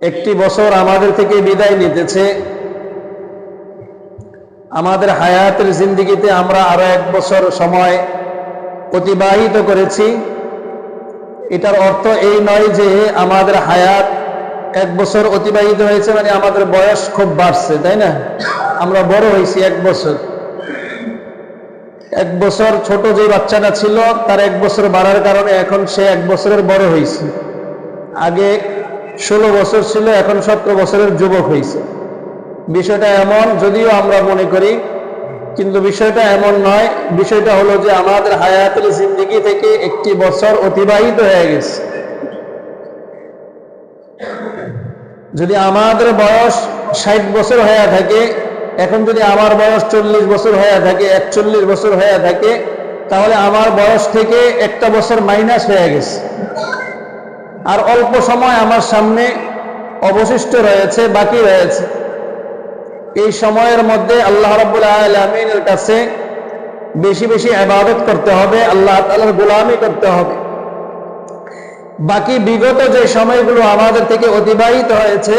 একটি বছর আমাদের থেকে বিদায় নিতেছে। আমাদের হায়াতের জিন্দিগিতে আমরা আরও এক বছর সময় অতিবাহিত করেছি। এটার অর্থ এই নয় যে আমাদের হায়াত এক বছর অতিবাহিত হয়েছে মানে আমাদের বয়স খুব বাড়ছে, তাই না? আমরা বড় হয়েছি এক বছর। এক বছর ছোট যে বাচ্চাটা ছিল, তার এক বছর বাড়ার কারণে এখন সে এক বছরের বড় হয়েছে। আগে ষোলো বছর ছিল, এখন সতেরো বছরের যুবক হয়েছে বিষয়টা এমন, যদিও আমরা মনে করি, কিন্তু বিষয়টা এমন নয়, বিষয়টা হলো যে আমাদের হায়াতের জিন্দিগি থেকে একটি বছর অতিবাহিত হয়ে গেছে। যদি আমাদের বয়স ষাট বছর হয়ে থাকে, এখন যদি আমার বয়স চল্লিশ বছর হয়ে থাকে, একচল্লিশ বছর হয়ে থাকে, তাহলে আমার বয়স থেকে একটা বছর মাইনাস হয়ে গেছে। আর অল্প সময় আমার সামনে অবশিষ্ট রয়েছে, বাকি রয়েছে। এই সময়ের মধ্যে আল্লাহ রাব্বুল আলমিনের কাছে বেশি বেশি আবাদত করতে হবে, আল্লাহ তালার গোলামি করতে হবে। বাকি বিগত যে সময়গুলো আমাদের থেকে অতিবাহিত হয়েছে,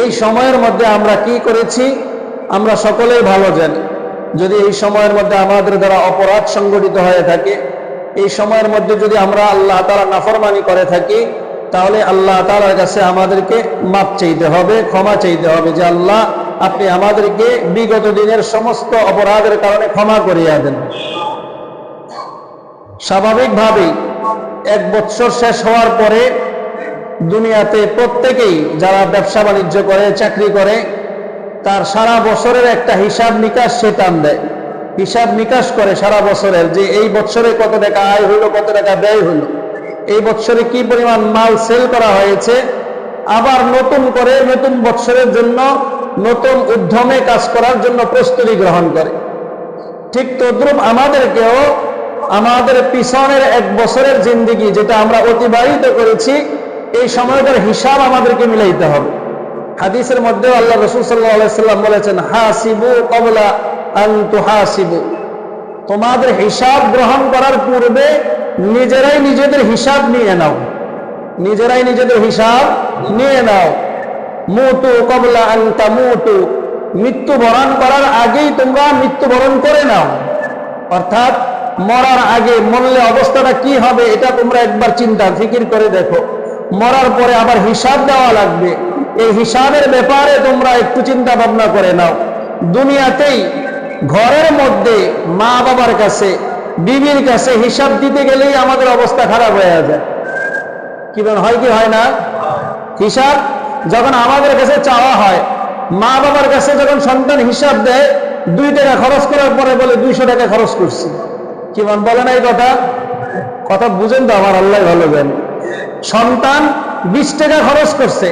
এই সময়ের মধ্যে আমরা কি করেছি, আমরা সকলেই ভালো জানি। যদি এই সময়ের মধ্যে আমাদের দ্বারা অপরাধ সংগঠিত হয়ে থাকে এই সময়ের মধ্যে যদি আমরা আল্লাহ তালা নাফরমানি করে থাকি, তাহলে আল্লাহ তালার কাছে আমাদেরকে মাপ চাইতে হবে, ক্ষমা চাইতে হবে যে আল্লাহ, আপনি আমাদেরকে বিগত দিনের সমস্ত অপরাধের কারণে ক্ষমা করিয়া দেন। স্বাভাবিকভাবেই এক বছর শেষ হওয়ার পরে দুনিয়াতে প্রত্যেকেই যারা ব্যবসা বাণিজ্য করে, চাকরি করে, তার সারা বছরের একটা হিসাব নিকাশ সে টান দেয়। হিসাব নিকাশ করে সারা বছরের যে এই বছরে কত টাকা আয় হইল, কত টাকা ব্যয় হইল। এই বছরে কি পরিমাণ মাল সেল করা হয়েছে? আবার নতুন করে নতুন বছরের জন্য নতুন উদ্যমে কাজ করার জন্য প্রস্তুতি গ্রহণ করে। ঠিক তদ্রুপ আমাদেরকেও আমাদের পিছনের এক বছরের জিন্দিগি যেটা আমরা অতিবাহিত করেছি, এই সময়টার হিসাব আমাদেরকে মিলাইতে হবে। হাদিসের মধ্যে আল্লাহ রসুল সাল্লাহ সাল্লাম বলেছেন, হাসিবু কবলা তোমাদের হিসাব গ্রহণ করার পূর্বে নিজেরাই নিজেদের হিসাব নিয়ে নাও। নিজেরাই নিজেদের হিসাব নিয়ে নাও। মুতু কবলা আন্তা মুতু। মৃত্যুবরণ করার আগেই তোমরা মৃত্যুবরণ করে নাও। অর্থাৎ মরার আগে মরলে অবস্থাটা কি হবে এটা তোমরা একবার চিন্তা, ফিকির করে দেখো। মরার পরে আবার হিসাব দেওয়া লাগবে। এই হিসাবের ব্যাপারে তোমরা একটু চিন্তা ভাবনা করে নাও। দুনিয়াতেই ঘরের মধ্যে মা বাবার কাছে, বিবির কাছে হিসাব দিতে গেলেই আমাদের অবস্থা খারাপ হয়ে যায়। কি হয় কি হয় না? হিসাব যখন আমাদের কাছে চাওয়া হয়, মা বাবার কাছে যখন সন্তান হিসাব দেয়, দুই টাকা খরচ করার পরে বলে, দুইশো টাকা খরচ করছি। কি বলে না এই কথা? কথা বুঝেন তো আমার, আল্লাহ ভালো জান। সন্তান বিশ টাকা খরচ করছে,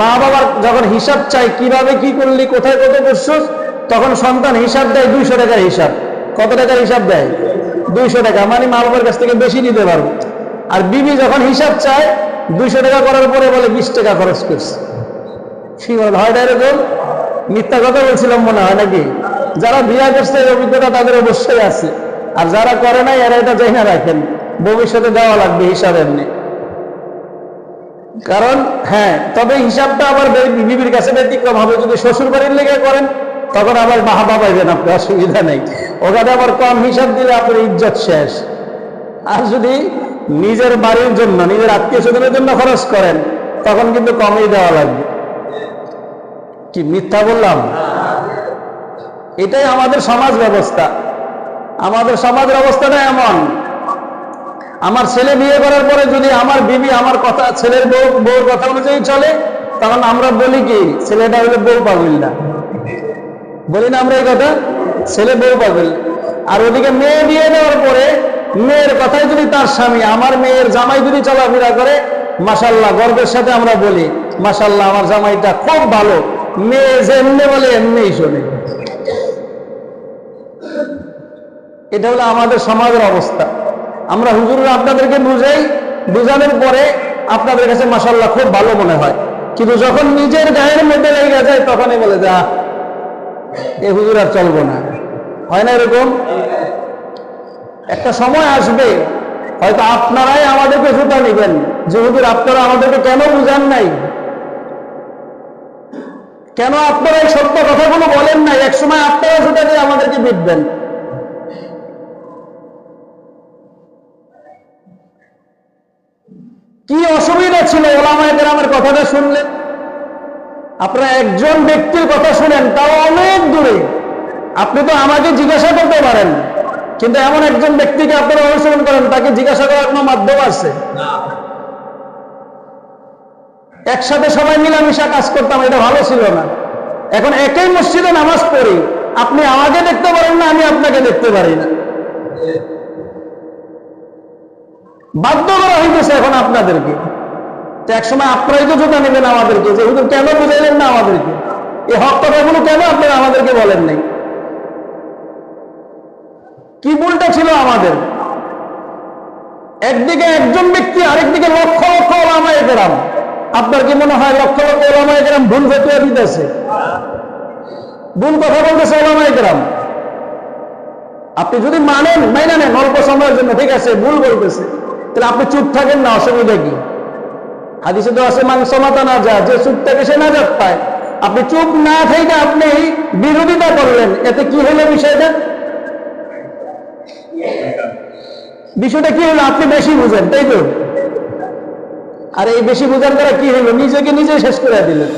মা বাবার যখন হিসাব চাই কীভাবে কি করলি, কোথায় কত করছিস? তখন সন্তান হিসাব দেয় দুইশো টাকার হিসাব। কত টাকার হিসাব দেয়? দুইশো টাকা। মানে মা বাবার কাছ থেকে বেশি নিতে পারব। আর বিবি যখন হিসাব চায়, দুইশো টাকা করার পরে বলে বিশ টাকা খরচ করছে। এরকম? মিথ্যা কথা বলছিলাম মনে হয় নাকি? যারা বিয়া করছে অভিজ্ঞতা তাদের অবশ্যই আছে। আর যারা করে নাই, এরা এটা যাই না রাখেন। ভবিষ্যতে দেওয়া লাগবে হিসাব এমনি। কারণ হ্যাঁ তবে হিসাবটা আবার বিবির কাছে ব্যতিক্রম হবে। যদি শ্বশুর বাড়ির লেগে করেন তখন আবার বাহাবা পাইবেন আপনি, অসুবিধা নেই। ওখানে আবার কম হিসাব দিলে আপনার ইজ্জত শেষ। আর যদি নিজের বাড়ির জন্য, নিজের আত্মীয় স্বজনের জন্য খরচ করেন, তখন কিন্তু কমই দেওয়া লাগবে। কি মিথ্যা বললাম? এটাই আমাদের সমাজ ব্যবস্থা। আমাদের সমাজের অবস্থাটা এমন। আমার ছেলে বিয়ে করার পরে যদি আমার বিবি আমার কথা, ছেলের বউ, বউর কথা অনুযায়ী চলে, তখন আমরা বলি কি, ছেলেটা হলে বউ পাবিল না বলি না আমরা এই কথা, ছেলে বউ পাবিল আর ওদিকে মেয়ে বিয়ে দেওয়ার পরে মেয়ের কথাই যদি তার স্বামী, আমার মেয়ের জামাই যদি চলাফেরা করে মাসাল্লাহ গর্বের সাথে আমরা বলি মাসাল্লাহ আমার জামাইটা খুব ভালো। মেয়ে যে এমনি বলে, এমনিই শোনে। এটা হলো আমাদের সমাজের অবস্থা। আমরা হুজুররা আপনাদেরকে বুঝাই, বুঝানোর পরে আপনাদের কাছে মাসাল্লাহ খুব ভালো মনে হয়। কিন্তু যখন নিজের গায়ের মধ্যে লেগে যায়, তখনই বলে যা এ হুজুর আর চলবো না। হয় না এরকম? একটা সময় আসবে, হয়তো আপনারাই আমাদেরকে সুতা নিবেন। যে হুজুর, আপনারা আমাদেরকে কেন বুঝান নাই? কেন আপনারা এই সত্য কথাগুলো বলেন নাই? একসময় আপনারা সেটা দিয়ে আমাদেরকে বিধবেন কি অসুবিধা ছিল ওলামায় গ্রামের কথাটা শুনলেন? আপনারা একজন ব্যক্তির কথা শুনেন, তাও দূরে আপনি তো আমাকে জিজ্ঞাসা করতে পারেন কিন্তু এমন একজন ব্যক্তিকে আপনারা অনুসরণ করেন তাকে জিজ্ঞাসা করার কোনো মাধ্যম আছে? একসাথে সবাই মিলামিশা কাজ করতাম এটা ভালো ছিল না। এখন একই মসজিদে নামাজ পড়ি আপনি আমাকে দেখতে পারেন না আমি আপনাকে দেখতে পারি না। বাধ্য করা হইতেছে এখন আপনাদেরকে। তো একসময় আপনারাই তো জোটা নেবেন আমাদেরকে যে হুজুর কেন বুঝাইলেন না আমাদেরকে? এই হক কথাগুলো কেন আপনারা আমাদেরকে বলেন নাই? কি ভুলটা ছিল আমাদের? একদিকে একজন ব্যক্তি, আরেকদিকে লক্ষ লক্ষ ওলামায় কেরাম। আপনার কি মনে হয় লক্ষ লক্ষ ওলামায় কেরাম ভুল ফতুয়া দিতেছে? ভুল কথা বলতেছে ওলামায় কেরাম। আপনি যদি মানেন, মাইনা নেন, অল্প সময়ের জন্য, ঠিক আছে, ভুল বলতেছে। তাহলে আপনি চুপ থাকেন না, অসুবিধা কি? হাদিসে তো আছে মাংস মাতা না যা যে চুপ থাকে সে না যাত পায়। আপনি চুপ না থেকে আপনি বিরোধিতা করলেন। এতে কি হলো বিষয়টা? বিষয়টা কি হলো? আপনি বেশি বুঝেন, তাই তো? আর এই বেশি বুঝার দ্বারা কি হলো? নিজেকে নিজে শেষ করে দিলেন।